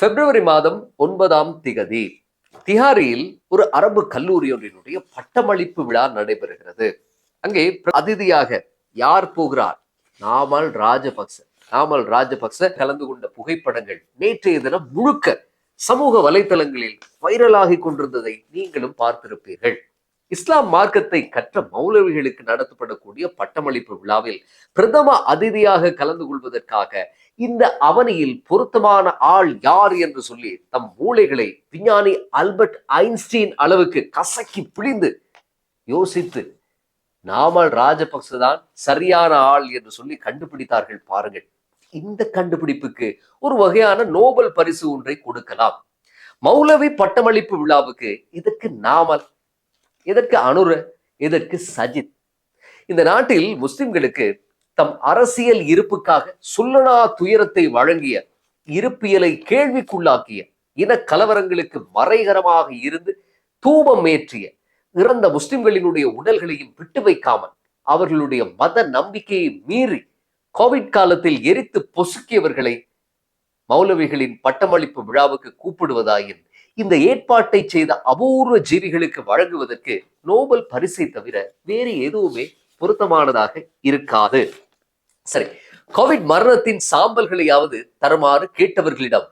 பிப்ரவரி மாதம் ஒன்பதாம் திகதி திஹாரியில் ஒரு அரபு கல்லூரி ஒன்றினுடைய பட்டமளிப்பு விழா நடைபெறுகிறது. அங்கே அதிதியாக யார் போகிறார்? நாமல் ராஜபக்ச. நாமல் ராஜபக்ச கலந்து கொண்ட புகைப்படங்கள் நேற்றைய தினம் முழுக்க சமூக வலைத்தளங்களில் வைரலாகி கொண்டிருந்ததை நீங்களும் பார்த்திருப்பீர்கள். இஸ்லாம் மார்க்கத்தை கற்ற மௌலவிகளுக்கு நடத்தப்படக்கூடிய பட்டமளிப்பு விழாவில் பிரதம அதிதியாக கலந்து கொள்வதற்காக இந்த அவனியில் பொருத்தமான ஆள் யார் என்று சொல்லி தம் மூளைகளை விஞ்ஞானி அல்பர்ட் ஐன்ஸ்டீன் அளவுக்கு கசக்கி பிழிந்து யோசித்து நாமல் ராஜபக்ச தான் சரியான ஆள் என்று சொல்லி கண்டுபிடித்தார்கள் பாருங்கள். இந்த கண்டுபிடிப்புக்கு ஒரு வகையான நோபல் பரிசு ஒன்றை கொடுக்கலாம். மௌலவி பட்டமளிப்பு விழாவுக்கு இதற்கு நாமல் எதற்கு அனுர இதற்கு சஜித். இந்த நாட்டில் முஸ்லிம்களுக்கு தம் அரசியல் இருப்புக்காக சுல்லனா துயரத்தை வழங்கிய இருப்பியலை கேள்விக்குள்ளாக்கிய இன கலவரங்களுக்கு மறைகரமாக இருந்து தூபம் ஏற்றிய இறந்த முஸ்லிம்களினுடைய உடல்களையும் விட்டு வைக்காமல் அவர்களுடைய மத நம்பிக்கையை மீறி கோவிட் காலத்தில் எரித்து பொசுக்கியவர்களை மௌலவிகளின் பட்டமளிப்பு விழாவுக்கு கூப்பிடுவதாயின் இந்த ஏற்பாட்டை செய்த அபூர்வ ஜீவிகளுக்கு வழங்குவதற்கு நோபல் பரிசை தவிர வேறு எதுவுமே பொருத்தமானதாக இருக்காது. சரி கோவிட் மரணத்தின் சாம்பல்களையாவது தருமாறு கேட்டவர்களிடம்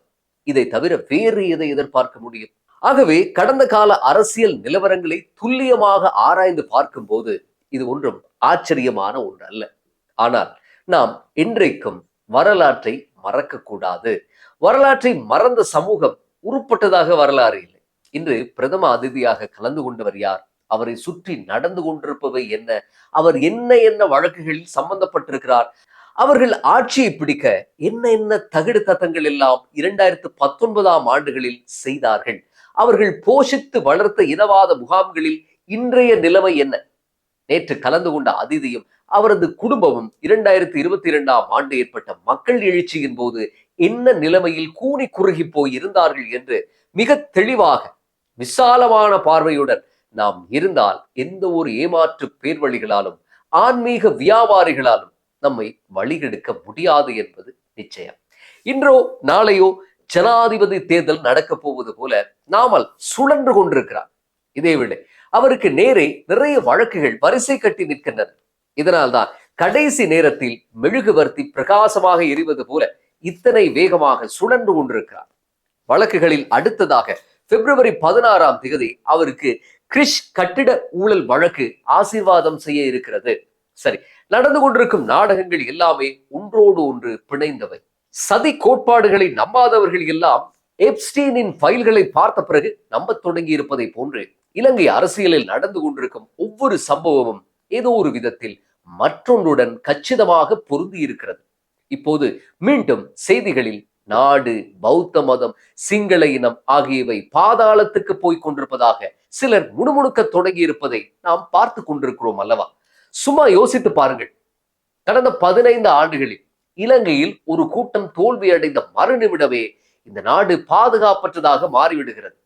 இதை தவிர வேறு எதை எதிர்பார்க்க முடியும்? ஆகவே கடந்த கால அரசியல் நிலவரங்களை துல்லியமாக ஆராய்ந்து பார்க்கும்போது இது ஒன்றும் ஆச்சரியமான ஒன்று அல்ல ஆனால் நாம் இன்றைக்கும் வரலாற்றை மறக்கக்கூடாது. வரலாற்றை மறந்த சமூகம் உருப்பட்டதாக வரலாறு இல்லை. இன்று பிரதம அதிதியாக கலந்து கொண்டவர் யார்? அவரை சுற்றி நடந்து கொண்டிருப்பவை என்ன? அவர் என்ன என்ன வழக்குகளில் சம்பந்தப்பட்டிருக்கிறார்? அவர்கள் ஆட்சியை பிடிக்க என்ன என்ன தகுடு தத்தங்கள் எல்லாம் இரண்டாயிரத்து பத்தொன்பதாம் ஆண்டுகளில் செய்தார்கள். அவர்கள் போஷித்து வளர்த்த இனவாத முகாம்களில் இன்றைய நிலைமை என்ன? நேற்று கலந்து கொண்ட அதிதியும் அவரது குடும்பமும் இரண்டாயிரத்தி இருபத்தி இரண்டாம் ஆண்டு ஏற்பட்ட மக்கள் எழுச்சியின் போது என்ன நிலைமையில் கூனி குறுகி போய் இருந்தார்கள் என்று மிக தெளிவாக விசாலமான பார்வையுடன் நாம் இருந்தால் எந்த ஒரு ஏமாற்று பேர்வழிகளாலும் ஆன்மீக வியாபாரிகளாலும் நம்மை வழிகெடுக்க முடியாது என்பது நிச்சயம். இன்றோ நாளையோ ஜனாதிபதி தேர்தல் நடக்கப் போவது போல நாமல் சுழன்று கொண்டிருக்கிறார். இதேவேளை அவருக்கு நேரே நிறைய வழக்குகள் வரிசை கட்டி நிற்கின்றன. இதனால்தான் கடைசி நேரத்தில் மெழுகுவர்த்தி பிரகாசமாக எரிவது போல இத்தனை வேகமாக சுழன்று கொண்டிருக்கிறார். வழக்குகளில் அடுத்ததாக பிப்ரவரி பதினாறாம் தேதி அவருக்கு கிரிஷ் கட்டிட ஊழல் வழக்கு ஆசீர்வாதம் செய்ய இருக்கிறது. சரி நடந்து கொண்டிருக்கும் நாடகங்கள் எல்லாமே ஒன்றோடு ஒன்று பிணைந்தவை. சதி கோட்பாடுகளை நம்பாதவர்கள் எல்லாம் எப்ஸ்டீனின் ஃபைல்களை பார்த்த பிறகு நம்பத் தொடங்கி இருப்பதை போன்று இலங்கை அரசியலில் நடந்து கொண்டிருக்கும் ஒவ்வொரு சம்பவமும் ஏதோ ஒரு விதத்தில் மற்றொன்றுடன் கச்சிதமாக பொருந்தி இருக்கிறது. இப்போது மீண்டும் செய்திகளில் நாடு பௌத்த மதம் சிங்கள இனம் ஆகியவை பாதாளத்துக்கு போய் கொண்டிருப்பதாக சிலர் முணுமுணுக்க தொடங்கி இருப்பதை நாம் பார்த்து கொண்டிருக்கிறோம் அல்லவா? சும்மா யோசித்து பாருங்கள். கடந்த பதினைந்து ஆண்டுகளில் இலங்கையில் ஒரு கூட்டம் தோல்வி அடைந்த மறுநிமிடமே இந்த நாடு பாதுகாப்பற்றதாக மாறிவிடுகிறது.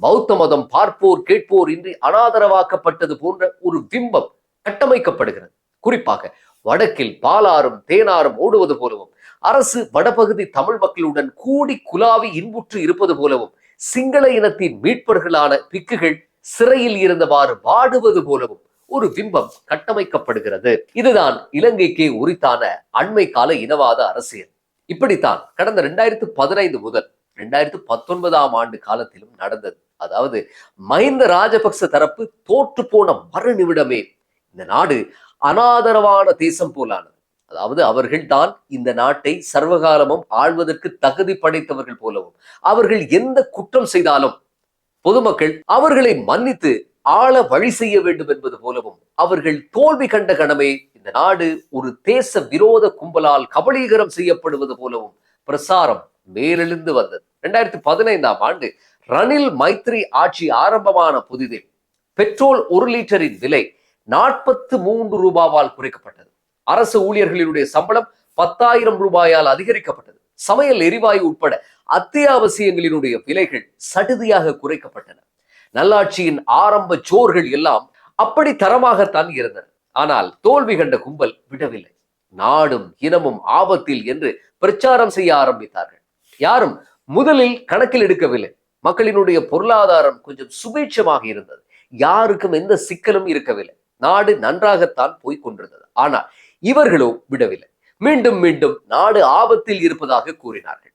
பௌத்த மதம் பார்ப்போர் கேட்போர் இன்றி அனாதரவாக்கப்பட்டது போன்ற ஒரு பிம்பம் கட்டமைக்கப்படுகிறது. குறிப்பாக வடக்கில் பாலாறும் தேனாரும் ஓடுவது போலவும் அரசு வடபகுதி தமிழ் மக்களுடன் கூடி குலாவி இன்புற்று இருப்பது போலவும் சிங்கள இனத்தின் மீட்பர்களான பிக்குகள் சிறையில் இருந்தவாறு வாடுவது போலவும் ஒரு பிம்பம் கட்டமைக்கப்படுகிறது. இதுதான் இலங்கைக்கு உரித்தான அண்மை கால இனவாத அரசியல். இப்படித்தான் கடந்த ரெண்டாயிரத்து பதினைந்து முதல் ரெண்டாயிரத்து பத்தொன்பதாம் ஆண்டு காலத்திலும் நடந்தது. அதாவது மஹிந்த ராஜபக்ச தரப்பு தோற்று போன மறு நிமிடமே இந்த நாடு அனாதரவான தேசம் போலானது. அதாவது அவர்கள் தான் இந்த நாட்டை சர்வகாலமும் ஆழ்வதற்கு தகுதி படைத்தவர்கள் போலவும். அவர்கள் எந்த குற்றம் செய்தாலும் பொதுமக்கள் அவர்களை மன்னித்து ஆள வழி செய்ய வேண்டும் என்பது போலவும் அவர்கள் தோல்வி கண்ட கணமே இந்த நாடு ஒரு தேச விரோத கும்பலால் கபலீகரம் செய்யப்படுவது போலவும் பிரசாரம் மேலெழுந்து வந்தது. இரண்டாயிரத்தி பதினைந்தாம் ஆண்டு ரணில் மைத்ரி ஆட்சி ஆரம்பமான புதிதில் பெட்ரோல் ஒரு லிட்டரின் விலை நாற்பத்து மூன்று ரூபாவால் குறைக்கப்பட்டது. அரசு ஊழியர்களினுடைய சம்பளம் பத்தாயிரம் ரூபாயால் அதிகரிக்கப்பட்டது. சமையல் எரிவாயு உட்பட அத்தியாவசியங்களினுடைய விலைகள் சடுதியாக குறைக்கப்பட்டன. நல்லாட்சியின் ஆரம்ப ஜோர்கள் எல்லாம் அப்படி தரமாகத்தான் இருந்தன. ஆனால் தோல்வி கண்ட கும்பல் விடவில்லை. நாடும் இனமும் ஆபத்தில் என்று பிரச்சாரம் செய்ய ஆரம்பித்தார்கள். யாரும் முதலில் கணக்கில் எடுக்கவில்லை. மக்களினுடைய பொருளாதாரம் கொஞ்சம் சுபீட்சமாக இருந்தது. யாருக்கும் எந்த சிக்கலும் இருக்கவில்லை. நாடு நன்றாகத்தான் போய்க் கொண்டிருந்தது. ஆனால் இவர்களோ விடவில்லை. மீண்டும் மீண்டும் நாடு ஆபத்தில் இருப்பதாக கூறினார்கள்.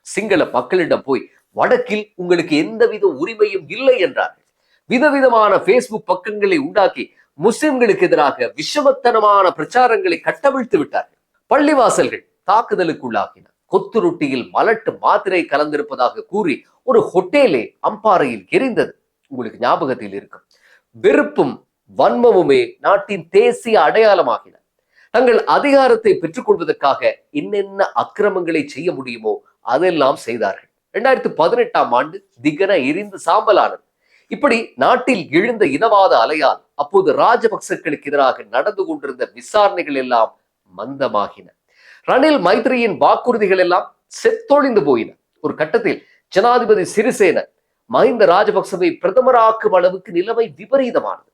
சிங்கள மக்களிடம் போய் வடக்கில் உங்களுக்கு எந்தவித உரிமையும் இல்லை என்றார்கள். விதவிதமான பேஸ்புக் பக்கங்களை உண்டாக்கி முஸ்லிம்களுக்கு எதிராக விஷமத்தனமான பிரச்சாரங்களை கட்டவிழ்த்து விட்டார்கள். பள்ளிவாசல்கள் தாக்குதலுக்குள்ளாகின. கொத்து ரொட்டியில் மலட்டு மாத்திரை கலந்திருப்பதாக கூறி ஒரு ஹோட்டேலே அம்பாறையில் எரிந்தது. உங்களுக்கு ஞாபகத்தில் இருக்கும். வெறுப்பும் வன்மமுமே நாட்டின் தேசிய அடையாளமாகின. தங்கள் அதிகாரத்தை பெற்றுக்கொள்வதற்காக என்னென்ன அக்கிரமங்களை செய்ய முடியுமோ அதெல்லாம் செய்தார்கள். இரண்டாயிரத்தி பதினெட்டாம் ஆண்டு திகன எரிந்து சாம்பலானது. இப்படி நாட்டில் எழுந்த இனவாத அலையால் அப்போது ராஜபக்சர்களுக்கு எதிராக நடந்து கொண்டிருந்த விசாரணைகள் எல்லாம் மந்தமாகின. ரணில் மைத்ரியின் வாக்குறுதிகள் எல்லாம் செத்தொழிந்து போயின. ஒரு கட்டத்தில் ஜனாதிபதி சிறிசேன மஹிந்த ராஜபக்சவை பிரதமராக்கும் அளவுக்கு நிலைமை விபரீதமானது.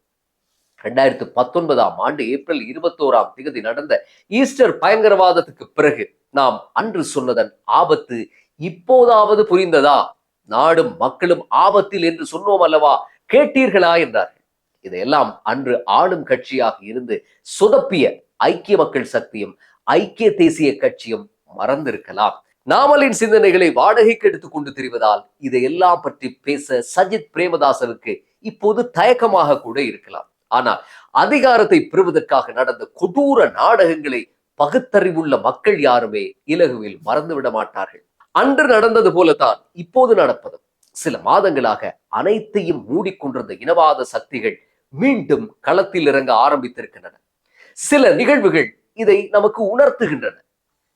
ரெண்டாயிரத்து பத்தொன்பதாம் ஆண்டு ஏப்ரல் இருபத்தோராம் தேதி நடந்த ஈஸ்டர் பயங்கரவாதத்துக்கு பிறகு நாம் அன்று சொன்னதன் ஆபத்து இப்போதாவது புரிந்ததா? நாடும் மக்களும் ஆபத்தில் என்று சொன்னோம் அல்லவா? கேட்டீர்களா என்றார்கள். இதையெல்லாம் அன்று ஆளும் கட்சியாக இருந்து சொதப்பிய ஐக்கிய மக்கள் சக்தியும் ஐக்கிய தேசிய கட்சியும் மறந்திருக்கலாம். நாமலின் சிந்தனைகளை வாடகைக்கு எடுத்துக் கொண்டு திரிவதால் இதையெல்லாம் பற்றி பேச சஜித் பிரேமதாசனுக்கு இப்போது தயக்கமாக கூட இருக்கலாம். ஆனால் அதிகாரத்தை பெறுவதற்காக நடந்த கொடூர நாடகங்களை பகுத்தறிவுள்ள மக்கள் யாருமே இலகுவில் மறந்துவிட மாட்டார்கள். அன்று நடந்தது போலத்தான் இப்போது நடப்பதும் சில மாதங்களாக அனைத்தையும் மூடிக்கொண்டிருந்த இனவாத சக்திகள் மீண்டும் களத்தில் இறங்க ஆரம்பித்திருக்கின்றன. சில நிகழ்வுகள் இதை நமக்கு உணர்த்துகின்றன.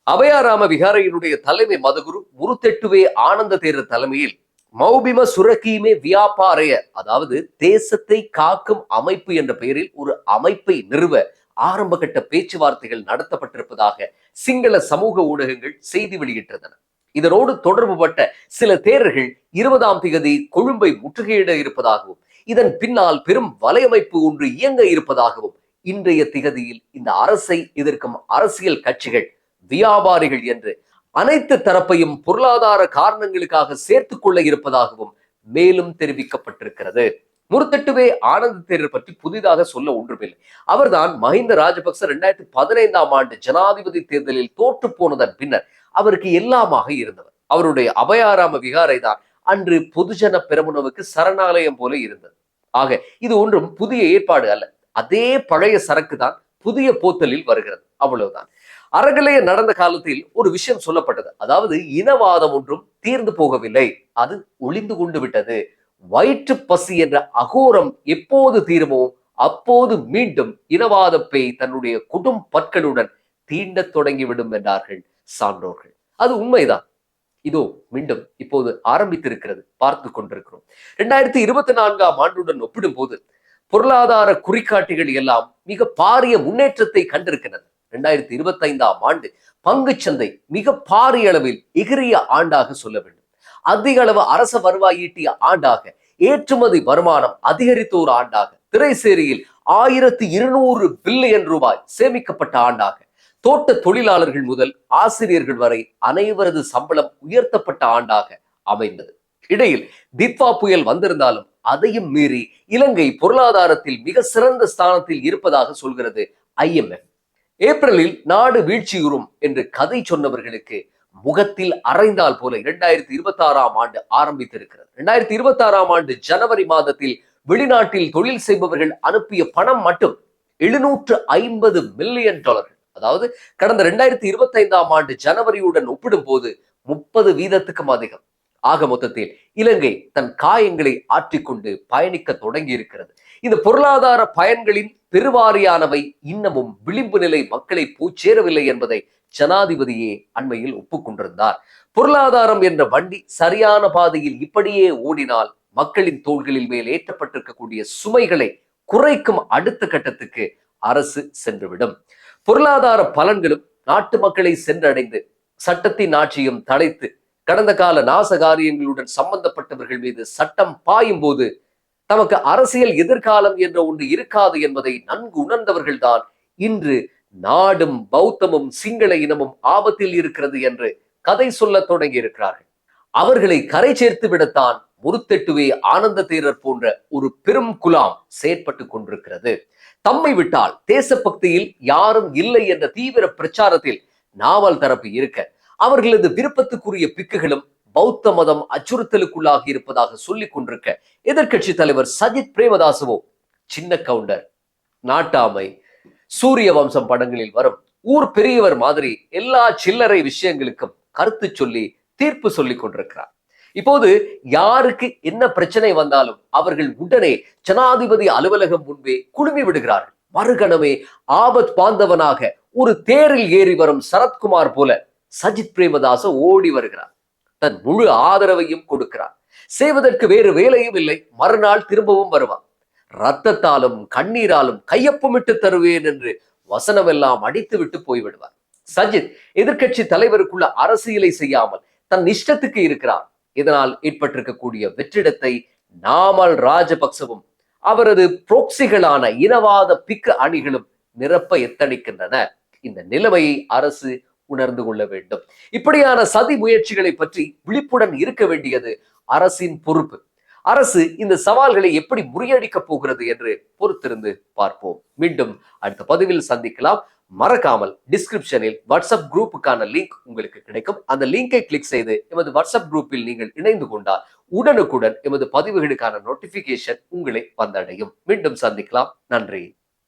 அபயாராம விகாரையினுடைய தலைமை மதகுரு முருத்தெட்டுவே ஆனந்த தேரர் தலைமையில் மௌபிம சுரகீமே வியாபாரைய அதாவது தேசத்தை காக்கும் அமைப்பு என்ற பெயரில் ஒரு அமைப்பை நிறுவ ஆரம்ப கட்ட பேச்சுவார்த்தைகள் நடத்தப்பட்டிருப்பதாக சிங்கள சமூக ஊடகங்கள் செய்தி வெளியிட்டிருந்தன இதனோடு தொடர்புபட்ட சில தேரர்கள் இருபதாம் திகதி கொழும்பை முற்றுகையிட இருப்பதாகவும் இதன் பின்னால் பெரும் வலையமைப்பு ஒன்று இயங்க இருப்பதாகவும் இன்றைய திகதியில் இந்த அரசை எதிர்க்கும் அரசியல் கட்சிகள் வியாபாரிகள் என்று அனைத்து தரப்பையும் பொருளாதார காரணங்களுக்காக சேர்த்து கொள்ள இருப்பதாகவும் மேலும் தெரிவிக்கப்பட்டிருக்கிறது. முருத்தட்டுவே ஆனந்த தேரர் பற்றி புதிதாக சொல்ல ஒன்றுமில்லை. அவர்தான் மஹிந்த ராஜபக்ச ரெண்டாயிரத்தி பதினைந்தாம் ஆண்டு ஜனாதிபதி தேர்தலில் தோற்று போனதன் பின்னர் அவருக்கு எல்லாமாக இருந்தவர். அவருடைய அபயாராம விகாரை தான் அன்று பொதுஜன பெரமுனவுக்கு சரணாலயம் போல இருந்தது. ஆக இது ஒன்றும் புதிய ஏற்பாடு அல்ல. அதே பழைய சரக்கு தான் புதிய போத்தலில் வருகிறது. அவ்வளவுதான். அறகலைய நடந்த காலத்தில் ஒரு விஷயம் சொல்லப்பட்டது. அதாவது இனவாதம் ஒன்றும் தீர்ந்து போகவில்லை. அது ஒளிந்து கொண்டு விட்டது. வயிற்று பசி என்ற அகோரம் எப்போது தீருமோ அப்போது மீண்டும் இனவாத பேய் தன்னுடைய குடும் பற்களுடன் தீண்டத் தொடங்கிவிடும் என்றார்கள் சான்றோர்கள். அது உண்மைதான். இதோ மீண்டும் இப்போது ஆரம்பித்திருக்கிறது. பார்த்து கொண்டிருக்கிறோம். இரண்டாயிரத்தி இருபத்தி நான்காம் ஆண்டுடன் ஒப்பிடும்போது பொருளாதார குறிகாட்டிகள் எல்லாம் மிக பாரிய முன்னேற்றத்தை கண்டிருக்கின்றன. ரெண்டாயிரத்தி இருபத்தி ஐந்தாம் ஆண்டு பங்குச்சந்தை மிக பாரிய அளவில் எகிரிய ஆண்டாக சொல்ல வேண்டும். அதிக அளவு அரச வருவாய் ஈட்டிய ஆண்டாக ஏற்றுமதி வருமானம் அதிகரித்த ஒரு ஆண்டாக திரைசேரியில் ஆயிரத்தி இருநூறு பில்லியன் ரூபாய் சேமிக்கப்பட்ட ஆண்டாக தோட்ட தொழிலாளர்கள் முதல் ஆசிரியர்கள் வரை அனைவரது சம்பளம் உயர்த்தப்பட்ட ஆண்டாக அமைந்தது. இடையில் தித்வா புயல் வந்திருந்தாலும் அதையும் மீறி இலங்கை பொருளாதாரத்தில் மிக சிறந்த ஸ்தானத்தில் இருப்பதாக சொல்கிறது ஐஎம்எஃப் ஏப்ரலில் நாடு வீழ்ச்சியுறும் என்று கதை சொன்னவர்களுக்கு முகத்தில் அரைந்தால் போல இரண்டாயிரத்தி இருபத்தி ஆறாம் ஆண்டு ஆரம்பித்திருக்கிறது. இரண்டாயிரத்தி இருபத்தி ஆறாம் ஆண்டு ஜனவரி மாதத்தில் வெளிநாட்டில் தொழில் செய்பவர்கள் அனுப்பிய பணம் மட்டும் எழுநூற்று ஐம்பது மில்லியன் டாலர்கள். அதாவது கடந்த இரண்டாயிரத்தி இருபத்தி ஐந்தாம் ஆண்டு ஜனவரியுடன் ஒப்பிடும் போது முப்பது வீதத்துக்கும் அதிகம். ஆக மொத்தத்தில் இலங்கை தன் காயங்களை ஆற்றிக்கொண்டு பயணிக்க தொடங்கி இருக்கிறது இந்த பொருளாதார பயன்களின் பெருவாரியானவை இன்னமும் விளிம்பு நிலை மக்களை போய் சேரவில்லை என்பதை ஜனாதிபதியே அண்மையில் ஒப்புக்கொண்டிருந்தார். பொருளாதாரம் என்ற வண்டி சரியான பாதையில் இப்படியே ஓடினால் மக்களின் தோள்களில் மேல் ஏற்றப்பட்டிருக்கக்கூடிய சுமைகளை குறைக்கும் அடுத்த கட்டத்துக்கு அரசு சென்றுவிடும். பொருளாதார பலன்களும் நாட்டு மக்களை சென்றடைந்து சட்டத்தின் ஆட்சியும் தலைத்து கடந்த கால நாச காரியங்களுடன் சம்பந்தப்பட்டவர்கள் மீது சட்டம் பாயும் போது தமக்கு அரசியல் எதிர்காலம் என்ற ஒன்று இருக்காது என்பதை நன்கு உணர்ந்தவர்கள்தான் இன்று நாடும் பௌத்தமும் சிங்கள இனமும் ஆபத்தில் இருக்கிறது என்று கதை சொல்ல தொடங்கி இருக்கிறார்கள். அவர்களை கரை சேர்த்து விடத்தான் முருத்தெட்டுவே ஆனந்த தேரர் போன்ற ஒரு பெரும் குலாம் செயற்பட்டு கொண்டிருக்கிறது. தம்மை விட்டால் தேசபக்தியில் யாரும் இல்லை என்ற தீவிர பிரச்சாரத்தில் நாவல் தரப்பு இருக்க அவர்களது விருப்பத்துக்குரிய பிக்குகளும் பௌத்த மதம் அச்சுறுத்தலுக்குள்ளாகி இருப்பதாக சொல்லிக் கொண்டிருக்க எதிர்க்கட்சி தலைவர் சஜித் பிரேமதாசவோ சின்ன கவுண்டர் நாட்டாமை சூரிய வம்சம் படங்களில் வரும் ஊர் பெரியவர் மாதிரி எல்லா சில்லறை விஷயங்களுக்கும் கருத்து சொல்லி தீர்ப்பு சொல்லிக் கொண்டிருக்கிறார். இப்போது யாருக்கு என்ன பிரச்சனை வந்தாலும் அவர்கள் உடனே ஜனாதிபதி அலுவலகம் முன்பே குழுமி விடுகிறார்கள். மறுகணமே ஆபத் பாந்தவனாக ஒரு தேரில் ஏறி வரும் சரத்குமார் போல சஜித் பிரேமதாச ஓடி வருகிறார். தன் முழு ஆதரவையும் கொடுக்கிறார் செய்வதற்கு வேறு வேலையும் இல்லை. மறுநாள் திரும்பவும் வருவான். ரத்தத்தாலும் கண்ணீராலும் கையொப்பமிட்டு தருவேன் என்று வசனமெல்லாம் அடித்து விட்டு போய்விடுவார் சஜித் எதிர்கட்சி தலைவருக்குள்ள அரசியலை செய்யாமல் தன் இஷ்டத்துக்கு இருக்கிறார் இதனால் ஏற்பட்டிருக்கக்கூடிய வெற்றிடத்தை நாமல் ராஜபக்சவும் அவரது புரோக்சிகளான இனவாத பிக்கு அணிகளும் நிரப்ப எத்தனிக்கின்றன. இந்த நிலைமையை அரசு உணர்ந்து கொள்ள வேண்டும். இப்படியான சதி முயற்சிகளை பற்றி விழிப்புடன் இருக்க வேண்டியது அரசின் பொறுப்பு. அரசு இந்த சவால்களை எப்படி முறியடிக்க போகிறது என்று பொறுத்திருந்து பார்ப்போம். மீண்டும் அடுத்த பதிவில் சந்திக்கலாம். மறக்காமல் டிஸ்கிரிப்ஷனில் வாட்ஸ்அப் குரூப்புக்கான லிங்க் உங்களுக்கு கிடைக்கும். அந்த லிங்கை கிளிக் செய்து எமது வாட்ஸ்அப் குரூப்பில் நீங்கள் இணைந்து கொண்டால் உடனுக்குடன் எமது பதிவுகளுக்கான நோட்டிபிகேஷன் உங்களை வந்தடையும். மீண்டும் சந்திக்கலாம். நன்றி.